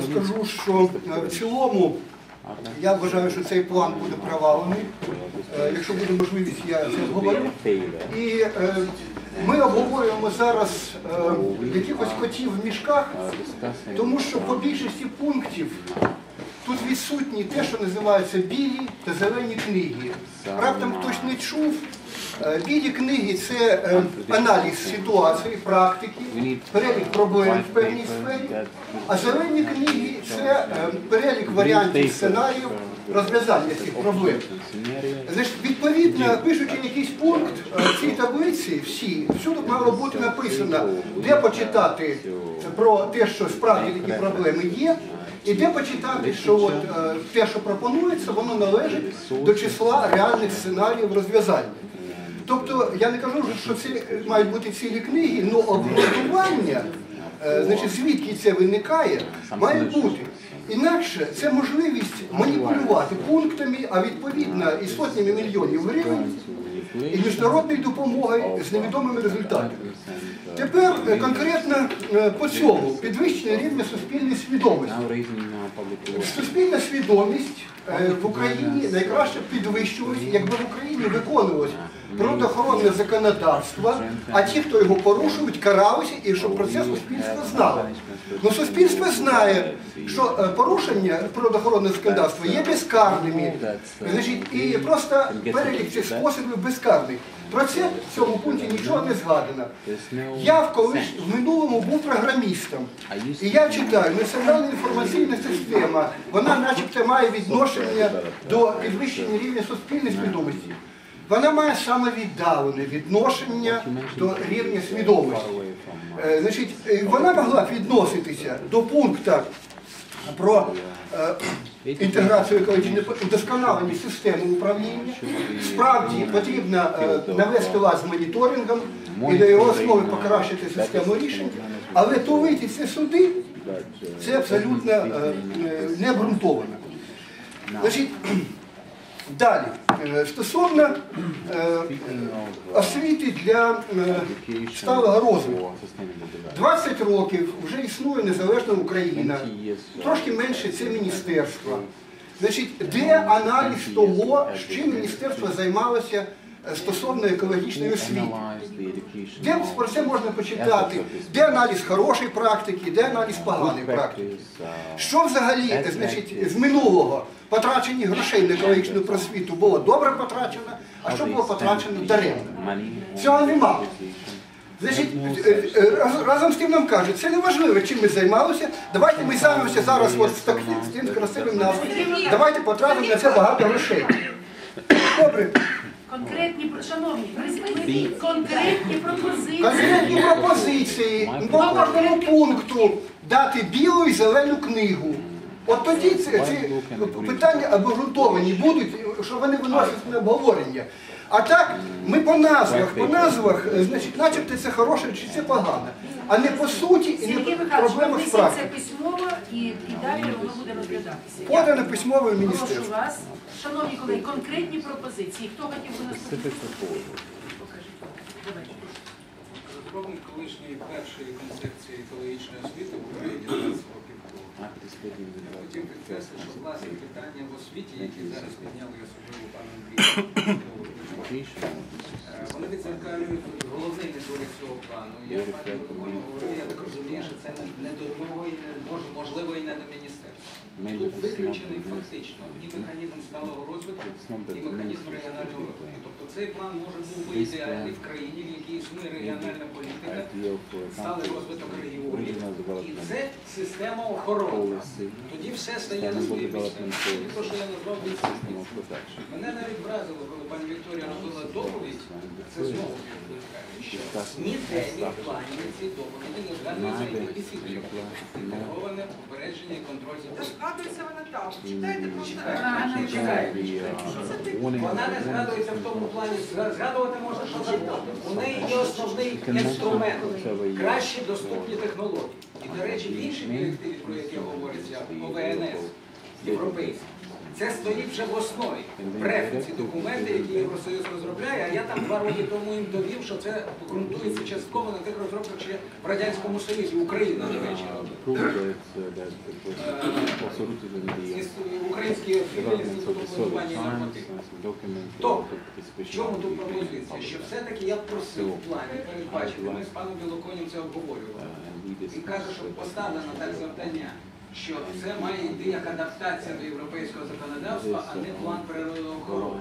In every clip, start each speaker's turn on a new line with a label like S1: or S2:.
S1: скажу, що е, в цілому я вважаю, що цей план буде провалений. Е, Якщо буде можливість, я це обговорю. І е, ми обговорюємо зараз якихось котів в мішках, тому що по більшості пунктів тут відсутні те, що називаються білі та зелені книги. Раптом хтось не чув. е, Білі книги це е, аналіз ситуації, практики, перелік проблем в певній сфері, а зелені книги це е, перелік варіантів сценаріїв розв'язання цих проблем. Значить, відповідно, пишучи якийсь пункт в цій таблиці, всі, всюди мало бути написано, де почитати про те, що справді такі проблеми є, і де почитати, що от, е, те, що пропонується, воно належить до числа реальних сценаріїв розв'язання. Тобто я не кажу, що це мають бути цілі книги, але обґрунтування, е, звідки це виникає, має бути. Інакше це можливість маніпулювати пунктами, а відповідно і сотнями мільйонів гривень, і міжнародної допомоги з невідомими результатами. Тепер е, конкретно е, по цьому підвищення рівня суспільної свідомості. Суспільна свідомість е, в Україні найкраще підвищувалась, якби в Україні виконувалось природоохоронне законодавство, а ті, хто його порушують, каралися і щоб про це суспільство знало. Ну суспільство знає, що е, порушення природоохоронного законодавства є безкарними. Значить, і просто перелік цих способів безкарний. Про це в цьому пункті нічого не згадано. Я в колись в минулому був програмістом. І я читаю, національна інформаційна система, вона начебто має відношення до підвищення рівня суспільної свідомості. Вона має саме віддалене відношення до рівня свідомості. Е, Значить, е, вона могла б відноситися до пункту про е, інтеграцію екологічної удосконалення системи управління. Справді потрібно навести лад з моніторингом і на його основі покращити систему рішень, але тулити ці суди це абсолютно е, е, не обґрунтовано. Значить, далі, е, стосовно е, освіти для е, сталого розвитку. 20 років вже існує незалежна Україна, трошки менше це міністерство. Значить, де аналіз того, чим міністерство займалося стосовно екологічної освіти? Де про це можна почитати? Де аналіз хорошої практики, де аналіз поганої практики? Що взагалі значить, з минулого потрачені грошей на екологічну просвіту було добре потрачено, а що було потрачено даремно? Цього нема. Значить, е, раз- разом з тим нам кажуть, це не важливо, чим ми займалися. Давайте ми займемося зараз от з таким красивим назвою. Давайте потратимо на це багато грошей. Добре,
S2: Конкретні, шановні, приземліть конкретні пропозиції.
S1: конкретні пропозиції по кожному пункту дати білу і зелену книгу. От тоді ці, ці питання обґрунтовані будуть, що вони виносять на обговорення. А так, ми по назвах, по назвах, е, значить, начебто це хороше чи це погане, а не по суті і не
S2: Сергій
S1: по
S2: Михайлович, це письмово і, і далі воно буде розглядатися.
S1: Подано письмове в
S2: Прошу вас, шановні колеги, конкретні пропозиції. Хто хотів би нас Покажіть. Давайте.
S3: Розробник колишньої першої концепції екологічної освіти в Україні 20 років тому. Я хотів підкреслити, що власне питання в освіті, які зараз підняли особливо пан Андрій, вони відзеркалюють головний недолік цього плану. Я пані говорив, я так розумію, що це не- до і можливо і не до міністерства. Тут виключений фактично і механізм сталого розвитку, і механізм регіонального розвитку. Тобто цей план може був би ідеальний в країні, в якій існує регіональна політика, сталий розвиток регіонів. І це система охорони. Тоді все стає на свої місця. Тоді те, що я назвав відсутність. Мене навіть вразило, коли пані Вікторія робила доповідь, це знову що ні плані, ні в цій доповіді не згадується ідентифіковане, інтегроване і контроль за
S4: згадується вона там. Читайте просто.
S3: Вона не згадується в тому плані, згадувати можна що завгодно. У неї є основний інструмент кращі доступні технології. І, до речі, в іншій директиві, про які говориться ОВНС, європейській, Це стоїть вже в основі. Ці документи, які Євросоюз розробляє, а я там два роки тому їм довів, що це ґрунтується частково на тих розробках ще в Радянському Союзі, Україна, до речі. Іс- Українські філії Інституту планування і норматив. То, в чому тут пропозиція? Що все-таки я просив в плані передбачити, ми з паном Білоконем це обговорювали. Він каже, що поставлено так завдання, що це має йти як адаптація до європейського законодавства, а не план природоохорони.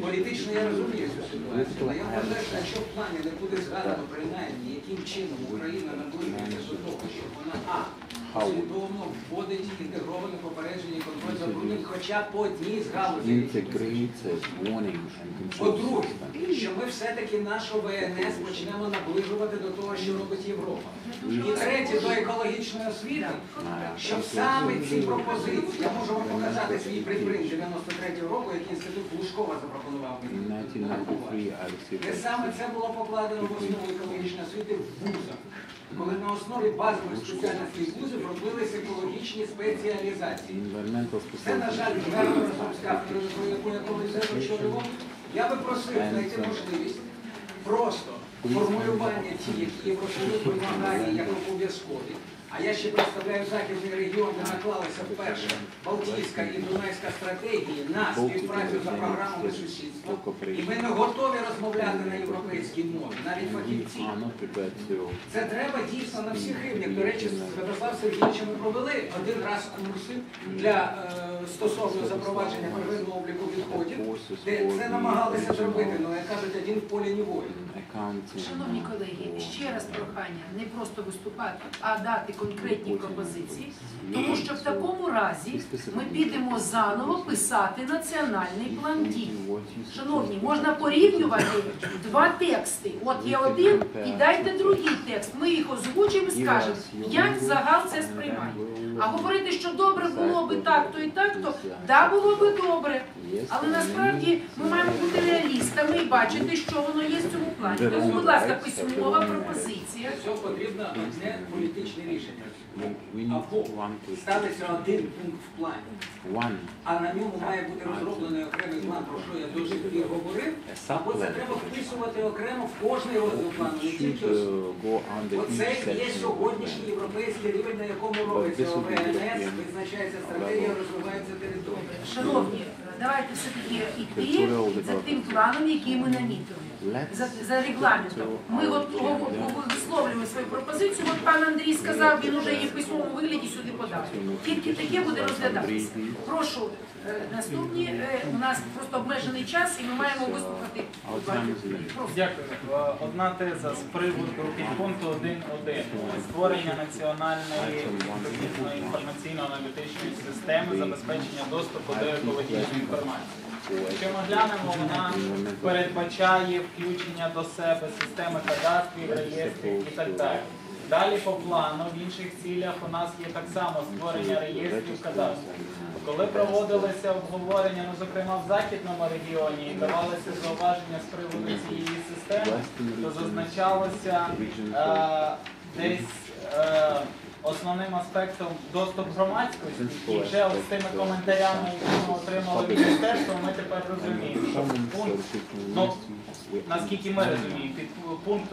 S3: Політично я розумію цю ситуацію, але я вважаю, що якщо в плані не буде згадано принаймні, яким чином Україна наближується до того, щоб вона а послідовно вводить інтегроване попередження і контроль за брудним хоча по одній з галузей. По-друге, що ми все-таки нашу ВНС почнемо наближувати до того, що робить Європа. І третє, до екологічної освіти, що саме ці пропозиції, я можу вам показати свій припринт 93-го року, який інститут Лужкова запропонував мені.
S5: 1993, I received
S3: Де саме це було покладено в основу екологічної освіти в вузах, коли на основі базових спеціальностей вузів робились екологічні спеціалізації. Це, на жаль, з кафедрою, про яку я колись очолював. Я би просив знайти можливість просто формулювання ті, які Євросоюз вимагає як обов'язкові. А я ще представляю західний регіон, де наклалися вперше Балтійська і Дунайська стратегії на співпрацю за програмами сусідства. І ми не готові розмовляти на європейській мові, навіть фахівці.
S5: to
S3: Це треба дійсно на всіх рівнях. До речі, з Святослав Сергійовичем ми провели один раз курси для е, стосовно запровадження первинного обліку відходів, де це намагалися зробити, але як кажуть, один в полі не воїн.
S2: Шановні колеги, ще раз прохання не просто виступати, а дати конкретні пропозиції, тому що в такому разі ми підемо заново писати національний план дій. Шановні, можна порівнювати два тексти. От є один і дайте другий текст. Ми їх озвучимо і скажемо, як загал це сприймає. А говорити, що добре було би так, то і так, то да було би добре. Але насправді ми маємо бути реалістами і бачити, що воно є в цьому плані. Тому, будь ласка, письмова пропозиція.
S3: Потрібно одне політичне рішення. Або
S5: one
S3: ставиться один пункт в плані,
S5: one
S3: а на ньому має бути розроблений окремий план, про що я до сих пір говорив. Або це треба вписувати окремо в кожний розділ плану, не тільки
S5: each
S3: Оце є сьогоднішній європейський рівень, на якому робиться ОВНС, визначається стратегія, розвивається територія.
S2: Шановні, давайте все-таки йти за тим планом, який ми намітили. За, за регламентом. Ми от висловлюємо свою пропозицію. От пан Андрій сказав, він уже її в письмовому вигляді сюди подав. Тільки таке буде розглядатися. Прошу, е, наступні е, у нас просто обмежений час, і ми маємо виступити.
S6: Дякую. Е, Одна теза з приводу підпункту 1.1. Створення національної інформаційно-аналітичної системи забезпечення доступу до екологічної інформації. Якщо ми глянемо, вона передбачає включення до себе системи кадастрів, реєстрів і так далі. Далі по плану в інших цілях у нас є так само створення реєстрів кадастрів. Коли проводилися обговорення, ну зокрема в західному регіоні, і давалися зауваження з приводу цієї системи, то зазначалося е, десь е, основним аспектом доступ громадськості. І вже з тими коментарями, які ми отримали від міністерства, ми тепер розуміємо, що пункт Ну, наскільки ми розуміємо, під пункт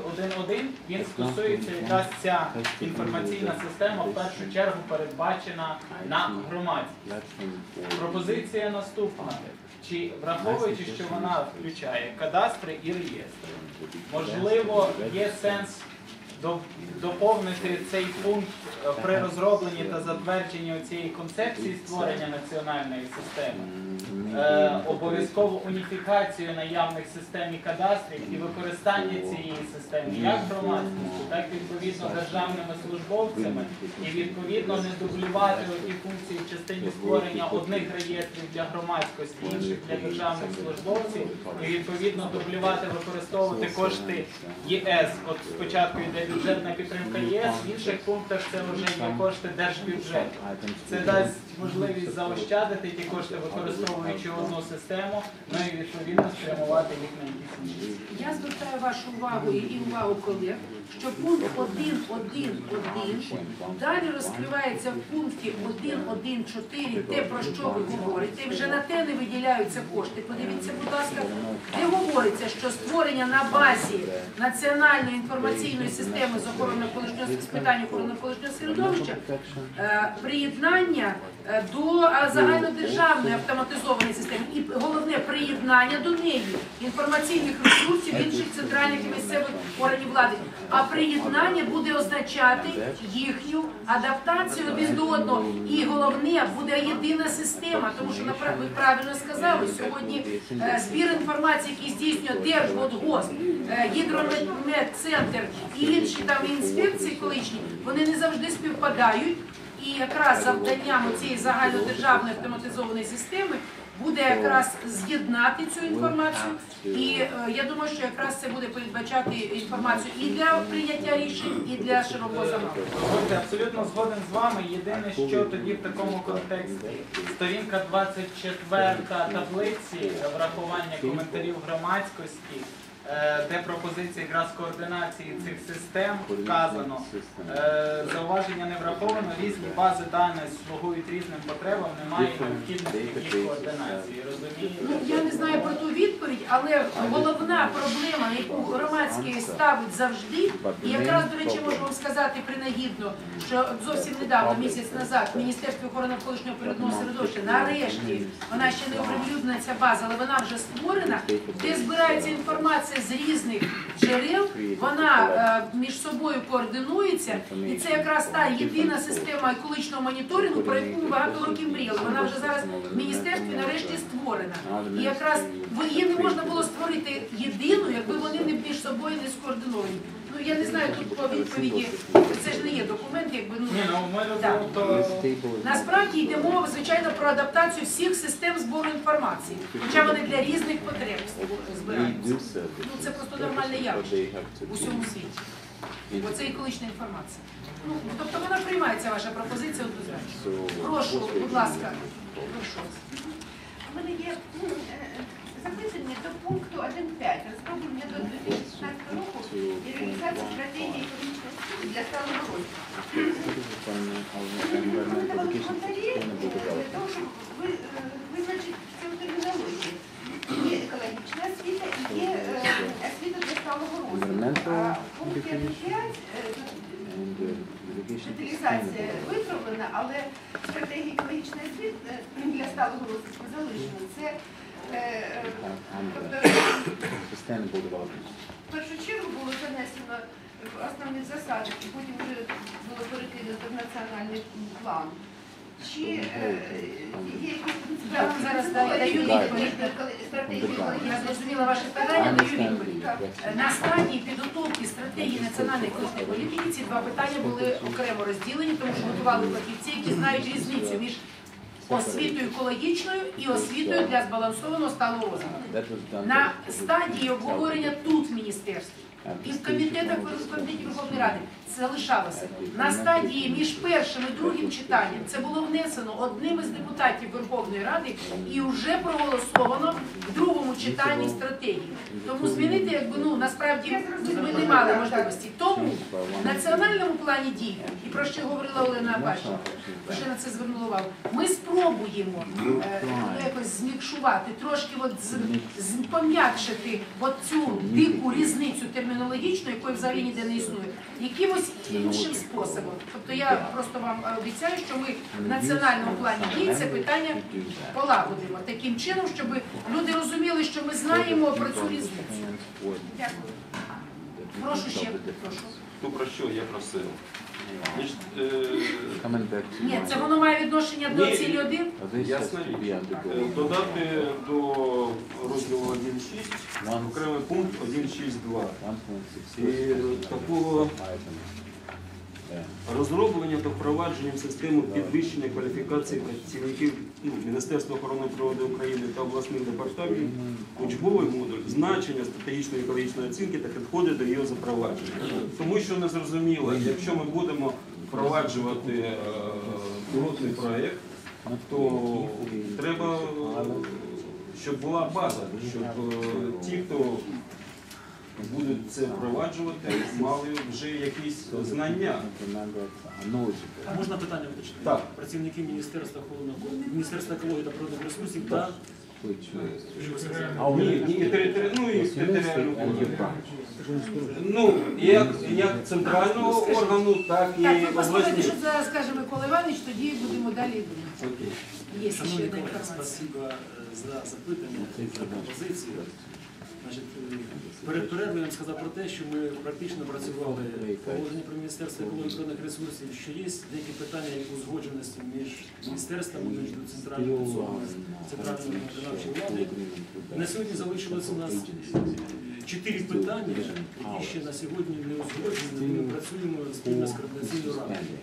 S6: 1.1 він стосується якраз ця інформаційна система в першу чергу передбачена на громадськість. Пропозиція наступна. Чи враховуючи, що вона включає кадастри і реєстри, можливо, є сенс доповнити цей пункт е, при розробленні та затвердженні цієї концепції створення національної системи е, обов'язкову уніфікацію наявних систем і кадастрів і використання цієї системи як громадськістю, так і відповідно державними службовцями, і відповідно не дублювати ті функції в частині створення одних реєстрів для громадськості, інших для державних службовців, і відповідно дублювати, використовувати кошти ЄС. От спочатку йде бюджетна підтримка ЄС, в інших пунктах це вже є кошти держбюджету. Це дасть можливість заощадити ті кошти, використовуючи одну систему, ну і відповідно спрямувати їх на якісь інші.
S2: Я звертаю вашу увагу і увагу колег, що пункт 1.1.1 далі розкривається в пункті 1.1.4 те, про що ви говорите, вже на те не виділяються кошти. Подивіться, будь ласка, де говориться, що створення на базі національної інформаційної системи з охорони з питань охорони навколишнього середовища е, приєднання е, до е, загальнодержавної автоматизованої системи і головне приєднання до неї інформаційних ресурсів інших центральних і місцевих органів влади. А приєднання буде означати їхню адаптацію один до одного. І головне буде єдина система, тому що ви правильно сказали сьогодні. е, Збір інформації, який здійснює Держводгосп, е, Гідрометцентр і інші там інспекції колишні, вони не завжди співпадають. І якраз завданням цієї загальнодержавної автоматизованої системи буде якраз з'єднати цю інформацію. І е, я думаю, що якраз це буде передбачати інформацію і для прийняття рішень, і для широкого загалу.
S6: Абсолютно згоден з вами. Єдине, що тоді в такому контексті сторінка 24 таблиці врахування коментарів громадськості, е, де пропозиції якраз координації цих систем вказано. Е, Зауваження не враховано, різні бази даних слугують різним потребам, немає необхідності їх координації.
S2: Ну, я не знаю про ту відповідь, але головна проблема, яку громадський ставить завжди, і якраз, до речі, можу вам сказати принагідно, що зовсім недавно, місяць назад, Міністерство охорони навколишнього природного середовища, нарешті, вона ще не оприлюднена ця база, але вона вже створена, де збирається інформація з різних джерел, вона е, між собою координується, і це якраз та єдина система екологічного моніторингу, про яку ми багато років мріяли. Вона вже зараз в міністерстві нарешті створена. І якраз її не можна було створити єдину, якби вони не між собою не скоординовані. Ну я не знаю тут по відповіді. Це ж не є документ, якби ну
S6: ну розуміємо, то
S2: насправді йде мова звичайно про адаптацію всіх систем збору інформації, хоча вони для різних потреб збираються. Ну це просто нормальне явище в усьому світі. Бо це екологічна інформація. Ну, тобто вона приймається ваша пропозиція однозначно. Прошу, будь ласка, прошу вас.
S4: У мене є м, е, запитання до пункту 1.5. Розроблення до 2016 року і реалізація стратегії економічної освіти для сталого розвитку. Е, для того, щоб е, визначити цю термінологію. Є екологічна освіта і є е, освіта для сталого розвитку. А в пункті 1.5 е, Деталізація виправлена, але стратегія екологічної освіти е, для сталого розвитку залишена. Е, е,
S5: Sustainable development.
S4: в першу чергу було занесено в основні засади, і потім вже було перекинуто в національний план. Чи е, є якісь
S2: даю- відповідь. Я зрозуміла ваше питання, даю відповідь. На стадії підготовки стратегії національної екологічної політики ці два питання були окремо розділені, тому що готували фахівці, які знають різницю між освітою екологічною і освітою для збалансованого сталого розвитку. На стадії обговорення тут в міністерстві і в комітетах комітеті Верховної Ради залишалося. На стадії між першим і другим читанням це було внесено одним із депутатів Верховної Ради і вже проголосовано в другому читанні стратегії. Тому змінити, якби ну насправді ми не мали можливості. Тому в національному плані дій, і про що говорила Олена Баченко, вже на це звернула увагу. Ми спробуємо е, ну, якось змікшувати, трошки от з, з пом'якшити цю дику різницю термінологічну, якої взагалі ніде не існує, якимось іншим способом. Тобто я просто вам обіцяю, що ми в національному плані дій це питання полагодимо таким чином, щоб люди розуміли, що ми знаємо про цю різницю.
S4: Дякую.
S2: Прошу ще, прошу.
S7: Ту про що я просив? Значить, е,
S2: Ні, це воно має відношення до
S7: Ні.
S2: цілі один.
S5: Oh, this has
S7: Ясна річ. Е, Додати до розділу 1.6
S5: One-
S7: окремий пункт 1.6.2.
S5: 1.6
S7: І такого. Розроблення та впровадження в систему підвищення кваліфікації працівників ну, Міністерства охорони природи України та обласних департаментів, учбовий модуль, значення стратегічної екологічної оцінки та підходи до її запровадження. Тому що не зрозуміло, якщо ми будемо впроваджувати е, пілотний проєкт, то треба, щоб була база, щоб е, ті, хто будуть це впроваджувати, мали вже якісь знання.
S8: А можна питання уточнити?
S7: Так.
S8: Працівники Міністерства охорони Міністерства екології та природних ресурсів та?
S7: Ні, ні, ну, і органу. Ну, як, як центрального органу, так і
S2: Так, ви послухайте,
S7: обласні.
S2: що зараз скаже Микола Іванович, тоді будемо далі думати.
S7: Окей.
S2: Є ще
S8: Шановні
S2: одна
S8: колеги,
S2: інформація.
S8: спасибо е, за запитання, за пропозицію. Значить, е, перед перервою я вам сказав про те, що ми практично працювали положення про Міністерство екології природних ресурсів, що є деякі питання узгодженості між міністерствами, між центральними особами, центральної виконавчої влади. На сьогодні залишилось у нас чотири питання, які ще на сьогодні не узгоджені. Ми працюємо спільно з координаційною радою.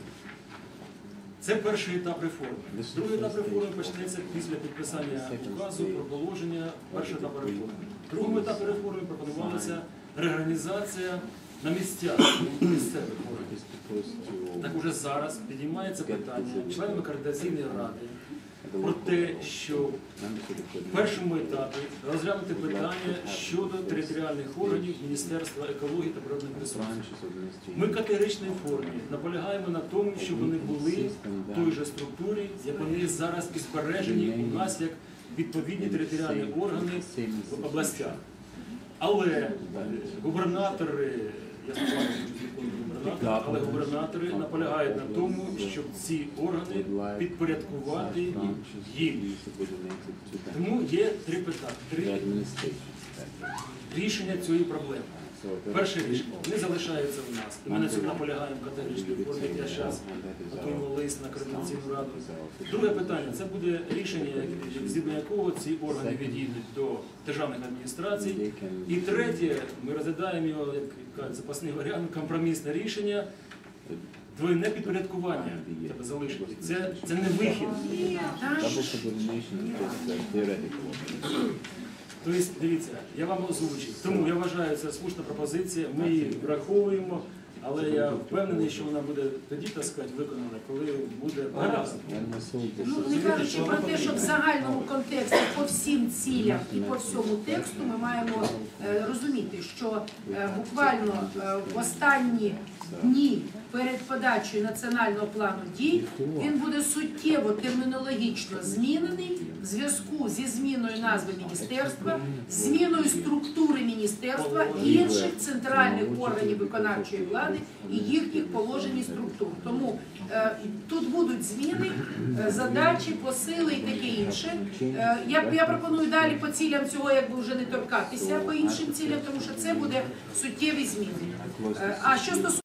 S8: Це перший етап реформи. Другий етап реформи почнеться після підписання указу про положення першого етапу реформи. Другому етапі реформи пропонувалася реорганізація на місцях місцевих органів. Так уже зараз підіймається питання членами координаційної ради про те, що в першому етапі розглянути питання щодо територіальних органів Міністерства екології та природних ресурсів. Ми в формі наполягаємо на тому, щоб вони були в той же структурі, як вони зараз і збережені у нас як відповідні територіальні органи в областях. Але губернатори, я сподіваюся, але губернатори наполягають на тому, щоб ці органи підпорядкувати їм. Тому є три питання, три рішення цієї проблеми. Перше рішення, вони залишаються у нас. Ми на цьому наполягаємо в категоричній формі, я зараз готуємо лист на координаційну раду. Друге питання це буде рішення, згідно якого ці органи відійдуть до державних адміністрацій. І третє, ми розглядаємо його як кажуть, запасний варіант, компромісне рішення. Двойне підпорядкування треба залишити. Це, це не вихід. Тобто, дивіться, я вам озвучив. Тому я вважаю, це слушна пропозиція. Ми її враховуємо, але я впевнений, що вона буде тоді, так сказати, виконана, коли буде гаразд.
S2: Ну, не кажучи про те, що в загальному контексті по всім цілям і по всьому тексту ми маємо е, розуміти, що е, буквально е, в останні дні перед подачею національного плану дій він буде суттєво термінологічно змінений в зв'язку зі зміною назви міністерства, зміною структури міністерства і інших центральних органів виконавчої влади і їхніх положень і структур. Тому е, тут будуть зміни, е, задачі, посили і таке інше. Е, я, я пропоную далі по цілям цього якби вже не торкатися по іншим цілям, тому що це буде суттєві зміни. Е, а що стосується